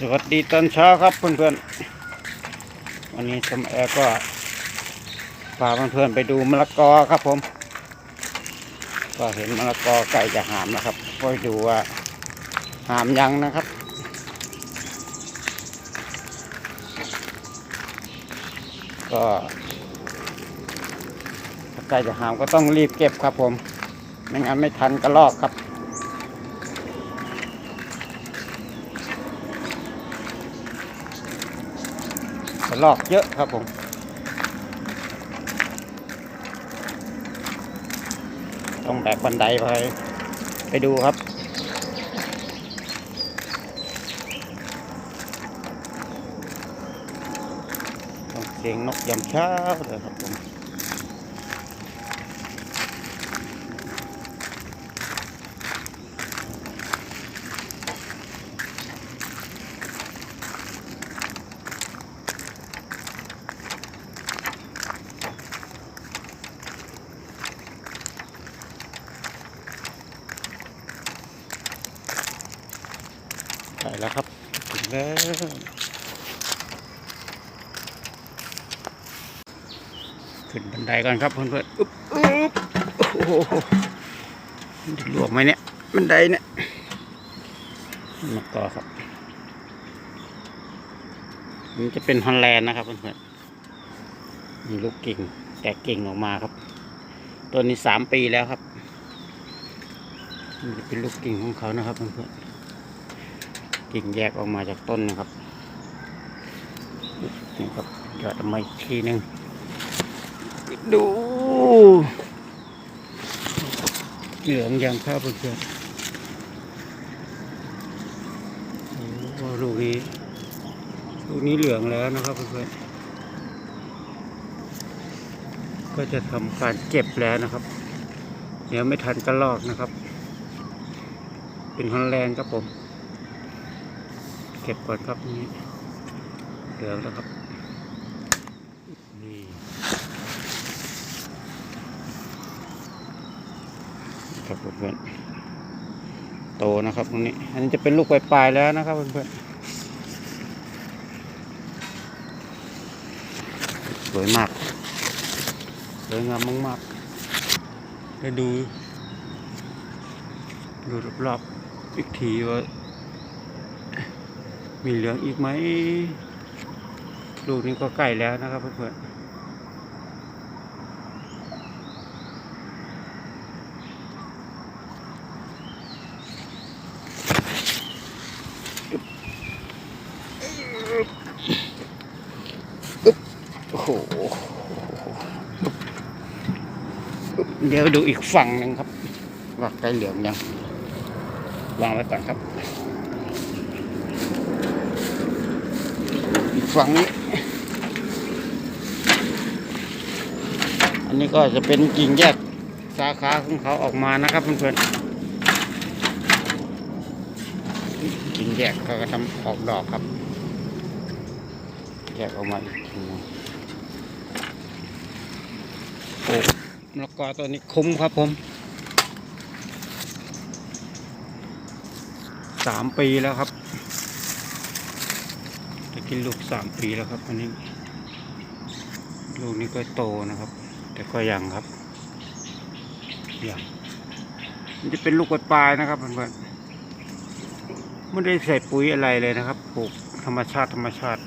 สวัสดีตอนเช้าครับเพื่อนๆ วันนี้สมแอร์ก็พาเพื่อนๆไปดูมะละกอครับผม ก็เห็นมะละกอใกล้จะหามนะครับก็ดูว่าหามยังนะครับ ก็ใกล้จะหามก็ต้องรีบเก็บครับผม ไม่งั้นไม่ทันกระลอกครับ กระ ลอกเยอะครับผมต้องแบกบันไดไปไปดูครับ ต้องเสียงนกยามเช้าเลยครับผม ใช่แล้วครับ ถึง แล้ว ขึ้นบันไดก่อนครับเพื่อนๆอุ๊บอุ๊บโอ้โหมันจะลวกไหมเนี่ยบันไดเนี่ยมาต่อครับ มันจะเป็นฮอลแลนด์นะครับเพื่อนๆมีลูกกิ่งแตกกิ่งออกมาครับ ตัวนี้สามปีแล้วครับมันจะเป็นลูกกิ่งของเขานะครับเพื่อนๆ กิ่งแยกออกมาจากต้นนะครับนี่ครับยอดออกมาอีกทีหนึ่งดูเหลืองยังครับเพื่อนๆโอ้โหลูกนี้ลูกนี้เหลืองแล้วนะครับเพื่อนๆก็จะทำการเก็บแล้วนะครับ เดี๋ยวไม่ทันกระลอกนะครับ เป็นฮอลแลนด์ครับผม เก็บก่อนครับนี่เหลืองแล้วครับนี่ครับเพื่อนโตนะครับตรงนี้ อันนี้จะเป็นลูกปลายๆแล้วนะครับเพื่อนๆสวยมากสวยงามมากๆแล้ดู ดูรอบๆอีกทีว่า มีเหลืองอีกไหมลูกนี้ก็ใกล้แล้วนะครับเพื่อนโอ้โหเดี๋ยวดูอีกฝั่งหนึ่งครับว่าใกล้เหลืองยังวางไว้ก่อนครับ อีก ฝั่งนี้ อันนี้ก็จะเป็นกิ่งแยกสาขาของเขาออกมานะครับเพื่อนๆกิ่งแยกเขาก็ทำออกดอกครับ แยกออกมาอีกทีนึงโอ้แล้วก็ตัวนี้คุ้มครับผมสามปีแล้วครับ กินลูกสามปีแล้วครับอันนี้ ลูกนี้ก็โตนะครับ แต่ก็ยังครับยังมันจะเป็นลูกปลายนะครับเพื่อนๆไม่ได้ใส่ปุ๋ยอะไรเลยนะครับปลูกธรรมชาติธรรมชาติ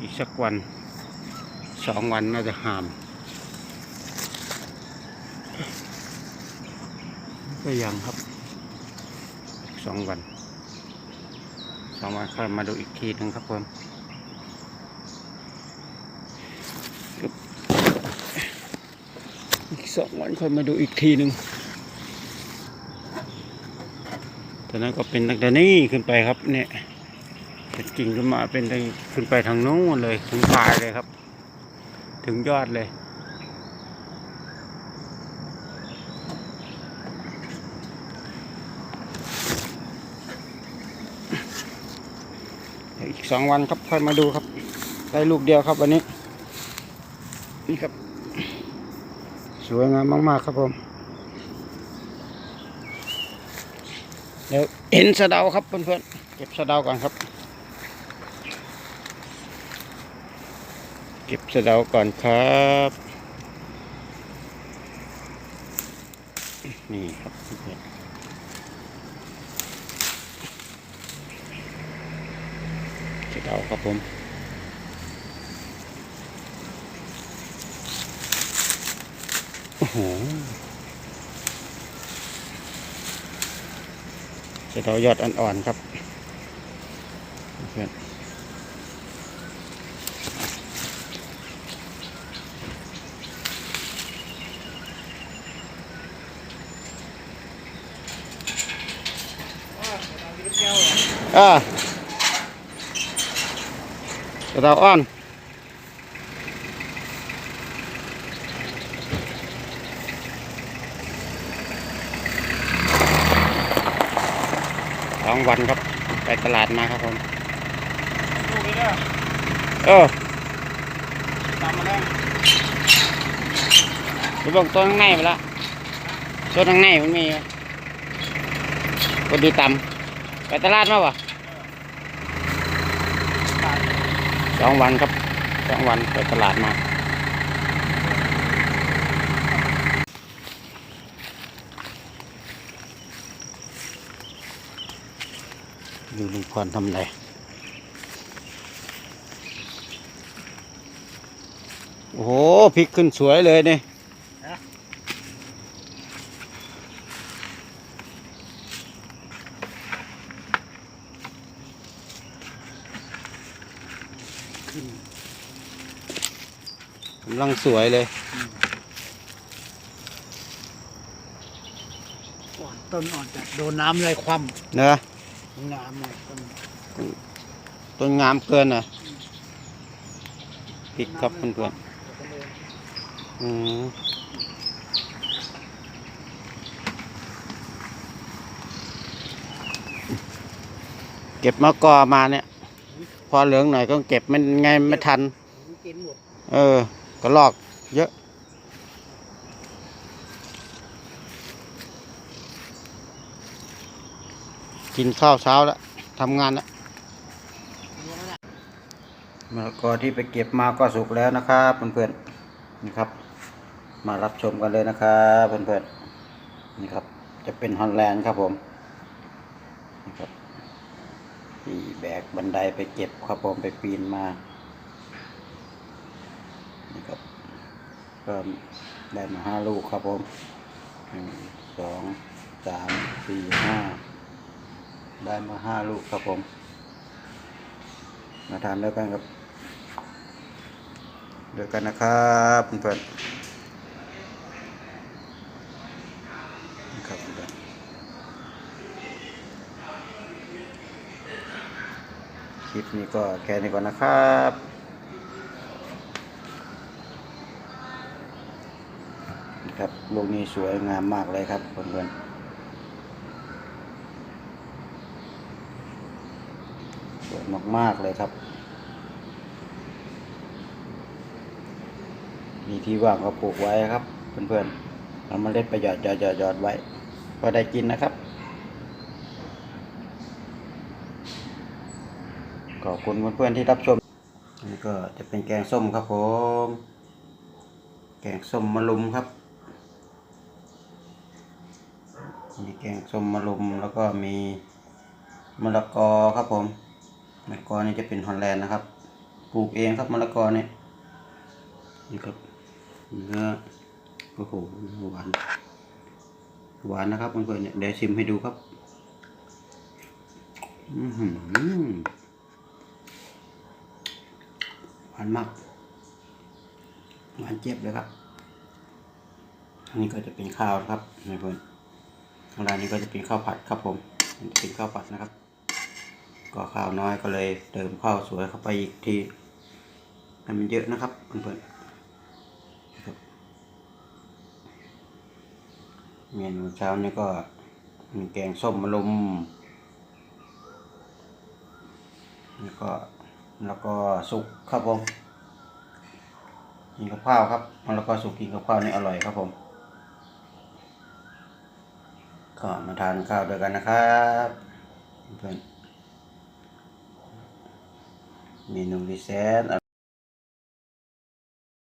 อีกสักวันสองวันน่าจะหาม ก็ยังครับสองวัน สองวันค่อยมาดูอีกทีหนึ่งครับผมอีกสองวันค่อยมาดูอีกทีหนึ่งตอนนั้นก็เป็นตั้งแต่นี้ขึ้นไปครับเนี่ยเป็นกิ่งขึ้นมาเป็นขึ้นไปทางโน้นเลยถึงปลายเลยครับ ถึงยอดเลย อีกสองวันครับค่อยมาดูครับ ได้ลูกเดียวครับวันนี้ นี่ครับ สวยงามมาก ๆ ครับผม เดี๋ยวเห็นสะเดาครับเพื่อนๆเก็บสะเดาก่อนครับ เก็บสะเดาก่อนครับ นี่ครับเพื่อนๆสะ เดาครับผมโอ้โหสะเดายอดอ่อนๆครับเพื่อนอ่า เดาอ่อนสองวันครับ ไปตลาดมาครับผมลูกนี้เนี่ยเออตามมาแล้วไปบอกตัวข้างในไปละตัวข้างในมันมีพอดีต่ำไปตลาดมาวะ สองวันครับสองวันไปตลาดมา ดูลุงพรทำอะไรโอ้โหพริกขึ้นสวยเลยเนี่ย ลังสวยเลยอ่อนต้นอ่อนจากโดนน้ำเลยคว่เนอะำน้ำเลยต้นต้นงามเกินอะพริกครับเพื่อนๆอืมเก็บมะกอมาเนี่ย พอเหลืองหน่อยก็เก็บมันไงไม่ทันกินหมดเออ ก็ลอกเยอะ กินข้าวเช้าแล้วทำงานแล้วมะละกอที่ไปเก็บมาก็สุกแล้วนะครับเพื่อนๆนี่ครับ มารับชมกันเลยนะครับเพื่อนๆนี่ครับ จะเป็นฮอลแลนด์ครับผมนี่ครับที่แบกบันไดไปเก็บครับผมไปปีนมา นี่ครับก็ได้มาห้าลูกครับผมหนึ่งสองสามสี่ห้าได้มาห้าลูกครับผม มาทานด้วยกันครับด้วยกันนะครับเพื่อนนะครับเพื่อนคลิปนี้ก็แค่นี้ก่อนนะครับ ครับลูกนี้สวยงามมากเลยครับเพื่อนๆสวยมากๆเลยครับ มีที่ว่างก็ปลูกไว้ครับ เพื่อนๆเอามาเล็ดไปหยอดหยอดหยอดหยอดไว้พอได้กินนะครับ ขอบคุณเพื่อนๆที่รับชมอันนี้ก็จะเป็นแกงส้มครับผม แกงส้มมะลุมครับ มีแกงส้มมะลุมแล้วก็มีมะละกอครับผมมะละกอนี่จะเป็นฮอลแลนด์นะครับ ปลูกเองครับมะละกอเนี่ยนี่ครับเนื้อโอ้โหหวานหวานนะครับเพื่อนๆเนี่ยเดี๋ยวชิมให้ดูครับอือหือหวานมากหวานเจี๊ยบเลยครับอันนี้ก็จะเป็นข้าวครับเพื่อนๆ ทางด้านนี้ก็จะเป็นข้าวผัดครับผมเป็นข้าวผัดนะครับ ก็ข้าวน้อยก็เลยเติมข้าวสวยเข้าไปอีกทีให้มันเยอะนะครับเพื่อนๆเมนูเช้านี้ก็มีแกงส้มมะลุมแล้วก็แล้วก็สุกครับผมกินกับข้าวครับแล้วก็สุกกินกับข้าวนี่อร่อยครับผม ก็มาทานข้าวด้วยกันนะครับเพื่อนเมนูพิเศษอ